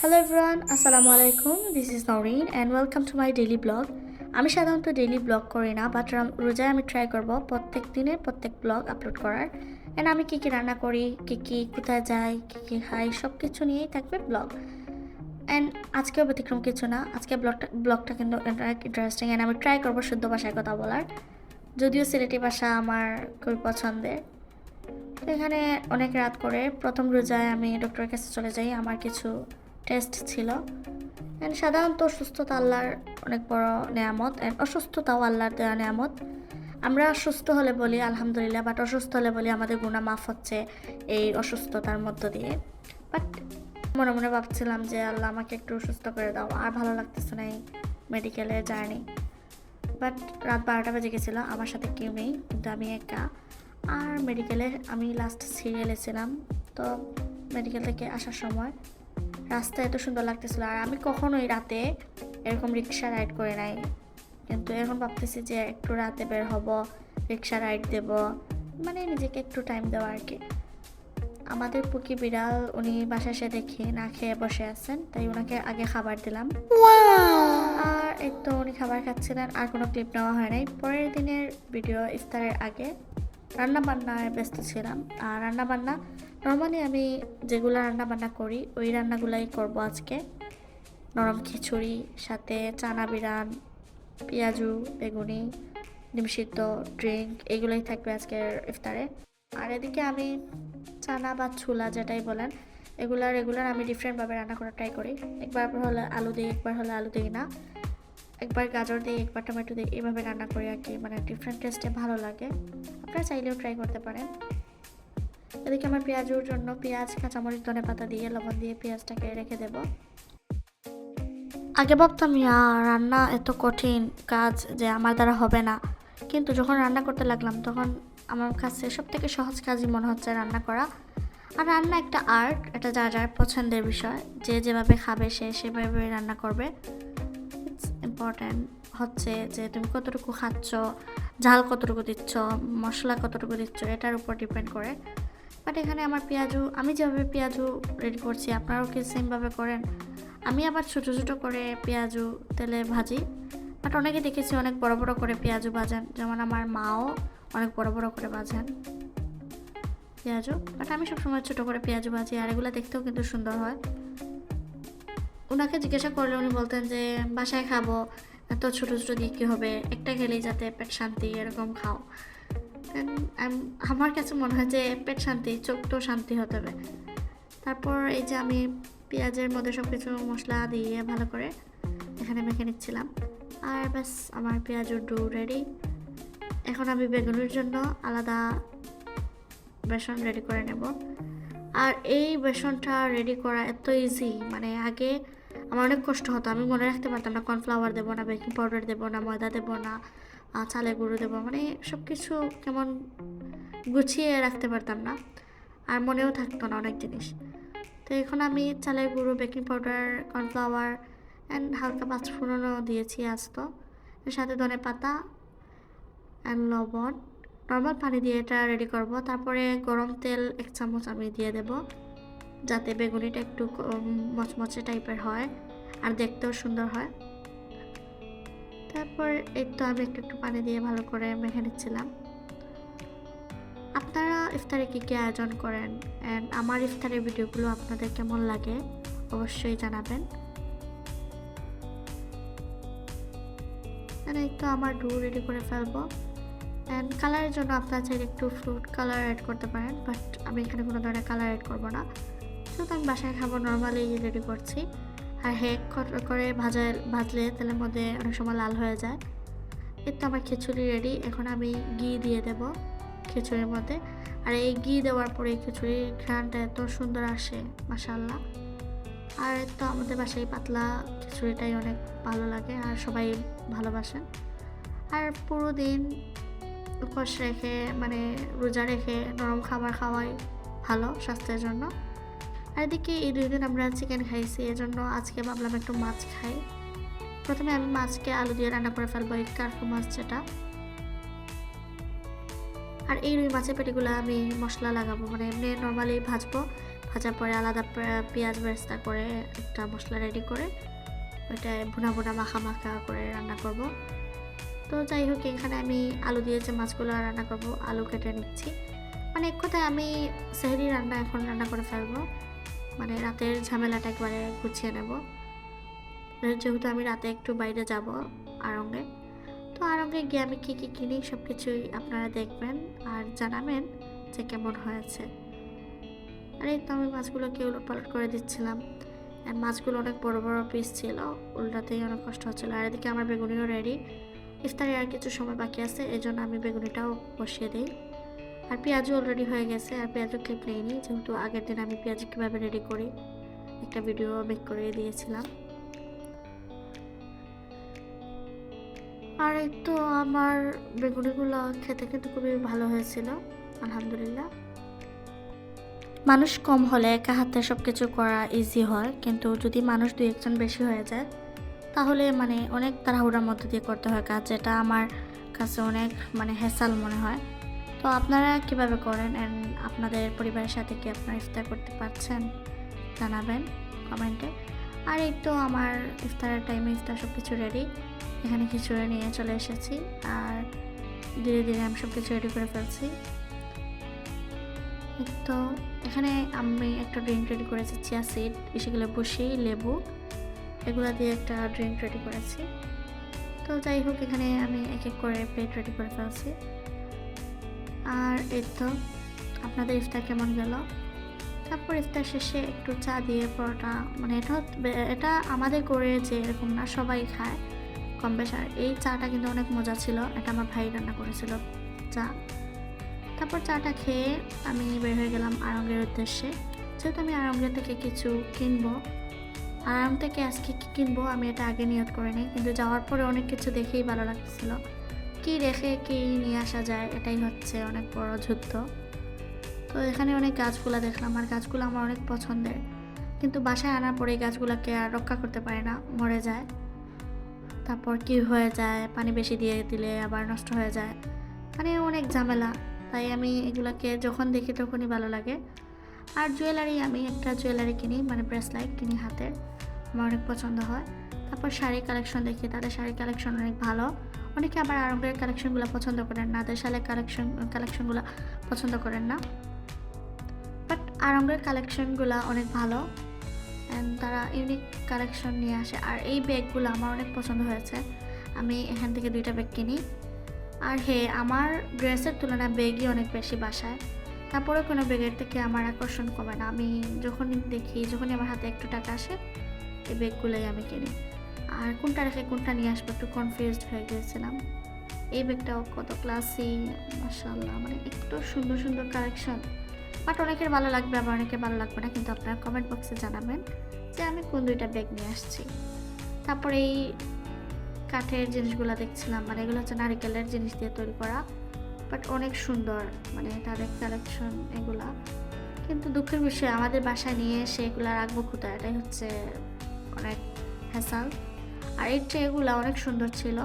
Hello everyone আসসালামু আলাইকুম this is Nourin and welcome to my daily blog আমি সাধারণত ডেইলি ব্লগ করি না বাট রোজায় আমি ট্রাই করব প্রত্যেক দিনে প্রত্যেক ব্লগ আপলোড করার। অ্যান্ড আমি কী কী রান্না করি, কী কী, কোথায় যাই, কী কী খাই সব কিছু নিয়েই থাকবে ব্লগ অ্যান্ড আজকেও ব্যতিক্রম কিছু না, আজকে ব্লগটা ব্লগটা কিন্তু ইন্টারেস্টিং অ্যান্ড আমি ট্রাই করব শুদ্ধ ভাষায় কথা বলার। যদিও সিলেটি ভাষা আমার খুবই পছন্দের। এখানে অনেক রাত করে প্রথম রোজায় আমি ডক্টরের কাছে চলে যাই, আমার কিছু টেস্ট ছিল। অ্যান্ড সাধারণত সুস্থতা আল্লাহর অনেক বড় নেয়ামত অ্যান্ড অসুস্থতাও আল্লাহর দেওয়া নেয়ামত। আমরা সুস্থ হলে বলি আলহামদুলিল্লাহ বাট অসুস্থ হলে বলি আমাদের গুণা মাফ হচ্ছে এই অসুস্থতার মধ্য দিয়ে। বাট মনে মনে ভাবছিলাম যে আল্লাহ আমাকে একটু সুস্থ করে দাও, আর ভালো লাগতেছে না এই মেডিকেলে জার্নি বাট রাত বারোটা বেজে গেছিল, আমার সাথে কেউ নেই, কিন্তু আমি একা। আর মেডিকেলে আমি লাস্ট সিরিয়ালে ছিলাম, তো মেডিকেল থেকে আসার সময় রাস্তা এত সুন্দর লাগতেছিল। আর আমি কখনোই রাতে এরকম রিক্সা রাইড করে নাই। কিন্তু এখন ভাবতেছি যে একটু রাতে বের হব রিক্সা রাইড দেব মানে নিজেকে একটু টাইম দেওয়া আর কি। আমাদের পুকি বিড়াল উনি বাসায় এসে দেখি না খেয়ে বসে আছেন তাই ওনাকে আগে খাবার দিলাম। আর এই তো উনি খাবার খাচ্ছিলেন আর কোনো ক্লিপ নেওয়া হয় নাই। পরের দিনের ভিডিও ইফতারের আগে রান্না বান্নায় ব্যস্ত ছিলাম। আর রান্না বান্না নর্মালি আমি যেগুলো রান্না বান্না করি, ওই রান্নাগুলাই করব আজকে। নরম খিচুড়ি, সাথে চানা বিরান, পেঁয়াজু, বেগুনি নিমসিদ্ধ ড্রিঙ্ক এগুলোই থাকবে আজকের ইফতারে। আর এদিকে আমি চানা বা ছোলা যেটাই বলেন, এগুলা রেগুলার আমি ডিফারেন্টভাবে রান্না করার ট্রাই করি। একবার হলে আলু দিই, একবার হলে আলু দিই না। একবার গাজর দিই একবার টমেটো দিই এইভাবে রান্না করি আর কি মানে ডিফারেন্ট টেস্টে ভালো লাগে। আপনারা চাইলেও ট্রাই করতে পারেন। এদিকে আমার পেঁয়াজের জন্য পেঁয়াজ, কাঁচামরিচ, ধনে পাতা দিয়ে, লবণ দিয়ে পেঁয়াজটাকে রেখে দেব। আগে ভাবতাম, ইয়া, রান্না এত কঠিন কাজ যে আমার দ্বারা হবে না। কিন্তু যখন রান্না করতে লাগলাম, তখন আমার কাছে সব থেকে সহজ কাজই মনে হচ্ছে রান্না করা। আর রান্না একটা আর্ট এটা যা যার পছন্দের বিষয়। যে যেভাবে খাবে, সে সেভাবে রান্না করবে। ইম্পর্ট্যান্ট হচ্ছে যে তুমি কতটুকু খাচ্ছ, ঝাল কতটুকু দিচ্ছ, মশলা কতটুকু দিচ্ছ, এটার উপর ডিপেন্ড করে। বাট এখানে আমার পেঁয়াজু, আমি যেভাবে পেঁয়াজু রেডি করছি, আপনারাও কি সেমভাবে করেন? আমি আবার ছোটো ছোটো করে পেঁয়াজু, তেলে ভাজি। বাট অনেকে দেখেছি অনেক বড় বড় করে পেঁয়াজু ভাজেন। যেমন আমার মাও অনেক বড় বড় করে ভাজেন পেঁয়াজু। বাট আমি সবসময় ছোটো করে পেঁয়াজু ভাজি, আর এগুলো দেখতেও কিন্তু সুন্দর হয়। ওনাকে জিজ্ঞাসা করলে উনি বলতেন যে, বাসায় খাব, এত ছোটো ছোটো দিয়ে কী হবে? একটা খেলেই যাতে পেট শান্তি, এরকম খাও। আমার কাছে মনে হয় যে, পেট শান্তি, চোখ তো শান্তি হতে হবে। তারপর এই যে আমি পেঁয়াজের মধ্যে সব কিছু মশলা দিয়ে ভালো করে এখানে মেখে নিচ্ছিলাম। আর ব্যাস, আমার পেঁয়াজুর ডু রেডি এখন আমি বেগুনের জন্য আলাদা বেসন রেডি করে নেব। আর এই বেসনটা রেডি করা এত ইজি মানে আগে আমার অনেক কষ্ট হতো। আমি মনে রাখতে পারতাম না কর্নফ্লাওয়ার দেবো না বেকিং পাউডার দেবো না, ময়দা দেবো না চালের গুঁড়ো দেবো। মানে সব কিছু কেমন গুছিয়ে রাখতে পারতাম না। আর মনেও থাকতো না অনেক জিনিস। তো এখন আমি চালের গুঁড়ো বেকিং পাউডার কর্নফ্লাওয়ার অ্যান্ড হালকা পাঁচফোড়নও দিয়েছি আস্ত। এর সাথে ধনে পাতা অ্যান্ড লবণ। নর্মাল পানি দিয়ে এটা রেডি করব। তারপরে গরম তেল এক চামচ আমি দিয়ে দেব, যাতে বেগুনিটা একটু মচমচে টাইপের হয় আর দেখতেও সুন্দর হয়। তারপর এই তো আমি একটু একটু পানি দিয়ে ভালো করে মেখে নিচ্ছিলাম। আপনারা ইফতারে কী কী আয়োজন করেন? অ্যান্ড আমার ইফতারের ভিডিওগুলো আপনাদের কেমন লাগে অবশ্যই জানাবেন। এই তো আমার ডু রেডি করে ফেলব। অ্যান্ড কালারের জন্য আপনারা চাইলে একটু ফ্রুট কালার অ্যাড করতে পারেন বাট আমি এখানে কোনো ধরনের কালার অ্যাড করব না। যেহেতু আমি বাসায় খাব নর্মালি রেডি করছি। আর হেক করে ভাজা, ভাজলে তেলের মধ্যে অনেক সময় লাল হয়ে যায়। এর তো আমার খিচুড়ি রেডি এখন আমি ঘি দিয়ে দেব খিচুড়ির মধ্যে। আর এই ঘি দেওয়ার পরে খিচুড়ির ঘ্রাণটা এত সুন্দর আসে মাসাল্লাহ আর তো আমাদের বাসায় পাতলা খিচুড়িটাই অনেক ভালো লাগে, আর সবাই ভালোবাসেন। আর পুরো দিন উপোস রেখে মানে রোজা রেখে নরম খাবার খাওয়াই ভালো স্বাস্থ্যের জন্য। আর এদিকে এই দুই দিন আমরা চিকেন খাইছি, এজন্য আজকে ভাবলাম একটু মাছ খাই। প্রথমে আমি মাছকে আলু দিয়ে রান্না করে ফেলব, এই কার্পু মাছ যেটা। আর এই রুই মাছের পেটিগুলো আমি মশলা লাগাবো মানে এমনি নর্মালি ভাজবো, ভাজার পরে আলাদা পেঁয়াজ বেরেস্তা করে একটা মশলা রেডি করে ওইটা ভুনা ভুনা মাখা মাখা করে রান্না করব। তো যাই হোক এখানে আমি আলু দিয়ে যে মাছগুলো রান্না করব, আলু কেটে নিচ্ছি। মানে এক কথায় আমি সেহরি রান্না এখন রান্না করে ফেলব। মানে রাতের ঝামেলাটা একবারে গুছিয়ে নেব। যেহেতু আমি রাতে একটু বাইরে যাব আরঙ্গে, তো আরঙ্গে গিয়ে আমি কী কী কিনি সব কিছুই আপনারা দেখবেন আর জানাবেন যে কেমন হয়েছে। আর এই তো আমি মাছগুলোকে উলট পালট করে দিচ্ছিলাম। মাছগুলো অনেক বড় বড় পিস ছিল, উল্টাতেই অনেক কষ্ট হচ্ছিল। আর এদিকে আমার বেগুনিও রেডি ইফতারে আর কিছু সময় বাকি আছে এই জন্য আমি বেগুনিটাও বসিয়ে দিই। আর পেঁয়াজও অলরেডি হয়ে গেছে, আর পেঁয়াজও ক্লিপ নিইনি, যেহেতু আগের দিন আমি পেঁয়াজ কীভাবে রেডি করি, একটা ভিডিও মেক করে দিয়েছিলাম। আর এই তো আমার বেগুনিগুলো খেতে কিন্তু খুবই ভালো হয়েছিল, আলহামদুলিল্লাহ। মানুষ কম হলে একা হাতে সব কিছু করা ইজি হয়, কিন্তু যদি মানুষ দু একজন বেশি হয়ে যায় তাহলে মানে অনেক তাড়াহুড়ার মধ্যে দিয়ে করতে হয় কাজ, যেটা আমার কাছে অনেক মানে হেসাল মনে হয়। তো আপনারা কীভাবে করেন অ্যান্ড আপনাদের পরিবারের সাথে কি আপনারা ইফতার করতে পারছেন জানাবেন কমেন্টে। আর এই তো আমার ইফতারের টাইমে ইফতার সব কিছু রেডি এখানে খিচুড়ি নিয়ে চলে এসেছি আর ধীরে ধীরে আমি সব কিছু রেডি করে ফেলছি। তো এখানে আমি একটা ড্রিঙ্ক রেডি করেছি, চিয়া সিড সেগুলো বসি, লেবু। এগুলো দিয়ে একটা ড্রিঙ্ক রেডি করেছি। তো যাই হোক, এখানে আমি এক এক করে প্লেট রেডি করে ফেলছি। আর এই তো, আপনাদের ইফতার কেমন গেল? তারপর ইফতার শেষে একটু চা দিয়ে পরোটা মানে এটা এটা আমাদের করে যে এরকম না সবাই খায় কম বেশ। আর এই চাটা কিন্তু অনেক মজা ছিল, এটা আমার ভাই রান্না করেছিল চা। তারপর চাটা খেয়ে আমি বের হয়ে গেলাম আরঙ্গের উদ্দেশ্যে। যেহেতু আমি আরঙ্গের থেকে কিছু কিনবো আরাম থেকে আজকে কী কিনবো আমি এটা আগে নিয়ত করে নিই কিন্তু যাওয়ার পরে অনেক কিছু দেখেই ভালো লাগছিল। কি রেখে কি নিয়ে আসা যায়, এটাই হচ্ছে অনেক বড় যুদ্ধ। তো এখানে অনেক গাছগুলা দেখলাম, আর গাছগুলো আমার অনেক পছন্দের। কিন্তু বাসায় আনার পরে এই গাছগুলোকে আর রক্ষা করতে পারে না, মরে যায়। তারপর কি হয়ে যায়, পানি বেশি দিয়ে দিলে আবার নষ্ট হয়ে যায়। মানে অনেক ঝামেলা, তাই আমি এগুলাকে যখন দেখি তখনই ভালো লাগে। আর জুয়েলারি আমি একটা জুয়েলারি কিনি মানে ব্রেসলাইট কিনি হাতের আমার অনেক পছন্দ হয়। তারপর শাড়ি কালেকশন দেখি, তাদের শাড়ি কালেকশন অনেক ভালো। অনেকে আবার আরঙ্গের কালেকশনগুলো পছন্দ করেন না, তাদের শালের কালেকশন, কালেকশনগুলো পছন্দ করেন না। বাট আরঙ্গের কালেকশনগুলো অনেক ভালো। অ্যান্ড তারা ইউনিক কালেকশন নিয়ে আসে। আর এই ব্যাগগুলো আমার অনেক পছন্দ হয়েছে। আমি এখান থেকে দুইটা ব্যাগ কিনি। আর হে, আমার ড্রেসের তুলনায় ব্যাগই অনেক বেশি বাসায়। তারপরে কোনো ব্যাগের থেকে আমার আকর্ষণ কমে না। আমি যখনই দেখি, যখনই আমার হাতে একটু টাকা আসে, এই ব্যাগগুলোই আমি কিনি। আর কোনটা রেখে কোনটা নিয়ে আসব একটু কনফিউজড হয়ে গিয়েছিলাম। এই ব্যাগটাও কত ক্লাসি মাসাল্লাহ মানে একটু সুন্দর সুন্দর কালেকশন বাট অনেকের ভালো লাগবে, আবার অনেকের ভালো লাগবে না, কিন্তু আপনারা কমেন্ট বক্সে জানাবেন যে আমি কোন দুইটা ব্যাগ নিয়ে আসছি। তারপরে এই কাঠের জিনিসগুলো দেখছিলাম মানে এগুলো হচ্ছে নারিকেলের জিনিস দিয়ে তৈরি করা। বাট অনেক সুন্দর মানে তাদের কালেকশন এগুলা। কিন্তু দুঃখের বিষয়, আমাদের বাসায় নিয়ে এসে এগুলো রাখব কোথায়? এটাই হচ্ছে অনেক হ্যাসাল আর এই ট্রেগুলো অনেক সুন্দর ছিল।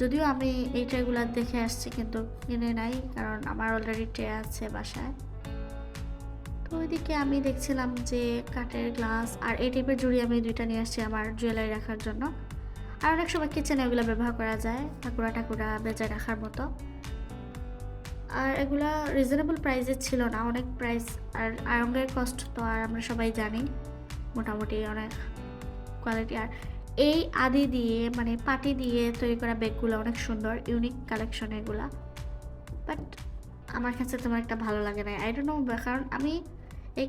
যদিও আমি এই ট্রেগুলো দেখে আসছি কিন্তু কিনে নাই, কারণ আমার অলরেডি ট্রে আছে বাসায়। তো ওইদিকে আমি দেখছিলাম যে কাঠের গ্লাস আর এই টাইপের জুড়ি আমি দুইটা নিয়ে আসছি আমার জুয়েলারি রাখার জন্য। আর অনেক সময় কিচেনে এগুলো ব্যবহার করা যায়, ঠাকুরা ঠাকুরা বেজায় রাখার মতো। আর এগুলা রিজনেবল প্রাইসের ছিল না। অনেক প্রাইস আর আয়ঙ্গের কস্ট তো আর আমরা সবাই জানি, মোটামুটি অনেক কোয়ালিটি আর এই আদি দিয়ে মানে পাটি দিয়ে তৈরি করা ব্যাগগুলো অনেক সুন্দর ইউনিক কালেকশন এগুলা। বাট আমার কাছে তোমার একটা ভালো লাগে না আই ডোন্ট নো কারণ আমি এই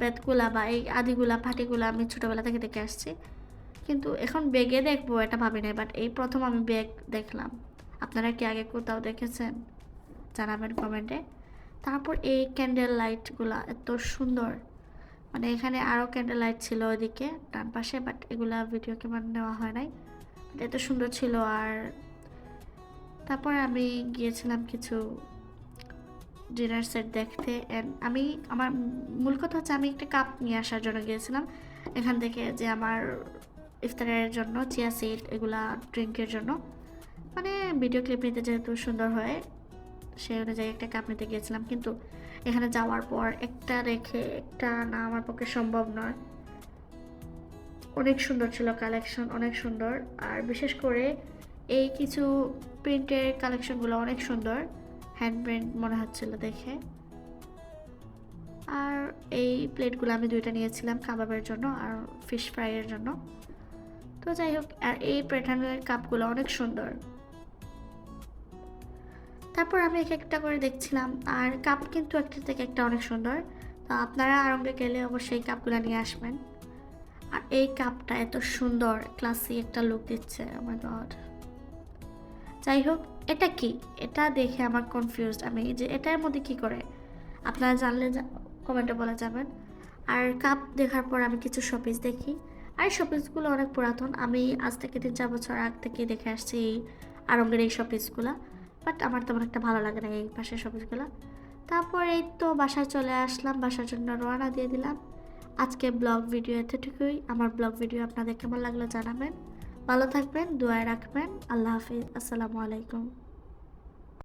বেদগুলা বা এই আদিগুলা, পাটিগুলা আমি ছোটোবেলা থেকে দেখে আসছি। কিন্তু এখন ব্যাগে দেখব, এটা ভাবি নাই বাট এই প্রথম আমি ব্যাগ দেখলাম। আপনারা কি আগে কোথাও দেখেছেন? জানাবেন কমেন্টে। তারপর এই ক্যান্ডেল লাইটগুলো এত সুন্দর। মানে এখানে আরও ক্যান্ডেল লাইট ছিল ওইদিকে, ডান পাশে বাট এগুলা ভিডিও কেমন নেওয়া হয় নাই। এত সুন্দর ছিল আর তারপর আমি গিয়েছিলাম কিছু ডিনার সেট দেখতে আমি, আমার মূল কথা হচ্ছে আমি একটা কাপ নিয়ে আসার জন্য গিয়েছিলাম। এখান থেকে যে আমার ইফতারের জন্য, চিয়া সিড এগুলা ড্রিঙ্কের জন্য। মানে ভিডিও ক্লিপ নিতে যেহেতু সুন্দর হয় সেই অনুযায়ী একটা কাপ নিতে গিয়েছিলাম। কিন্তু এখানে যাওয়ার পর একটা রেখে একটা না আমার পক্ষে সম্ভব নয়। অনেক সুন্দর ছিল কালেকশন অনেক সুন্দর। আর বিশেষ করে এই কিছু প্রিন্টের কালেকশনগুলো অনেক সুন্দর। হ্যান্ড প্রিন্ট মনে হচ্ছিল দেখে। আর এই প্লেটগুলো আমি দুইটা নিয়েছিলাম কাবাবের জন্য আর ফিশ ফ্রাইয়ের জন্য। তো যাই হোক, আর এই প্যাটার্নের কাপগুলো অনেক সুন্দর। তারপর আমি এক একটা করে দেখছিলাম। আর কাপ কিন্তু একটা থেকে একটা অনেক সুন্দর। তো আপনারা আরঙ্গে গেলে অবশ্যই কাপগুলো নিয়ে আসবেন। আর এই কাপটা এত সুন্দর ক্লাসি একটা লুক দিচ্ছে আমার গড যাই হোক, এটা কি? এটা দেখে আমার কনফিউজড আমি যে এটার মধ্যে কি করে? আপনারা জানলে কমেন্টে বলে যাবেন। আর কাপ দেখার পর আমি কিছু শপিস দেখি। আর শপিসগুলো অনেক পুরাতন। আমি আজ থেকে তিন চার বছর আগ থেকে দেখে আসছি এই আরঙ্গের এই শপিসগুলো বাট আমার তেমন একটা ভালো লাগে না এই পাশের সবজিগুলো। তারপর এই তো বাসায় চলে আসলাম, বাসার জন্য রওনা দিয়ে দিলাম। আজকে ব্লগ ভিডিও এতটুকুই। আমার ব্লগ ভিডিও আপনাদের কেমন লাগল জানাবেন। ভালো থাকবেন, দোয়ায় রাখবেন। আল্লাহ হাফিজ, আসসালামু আলাইকুম।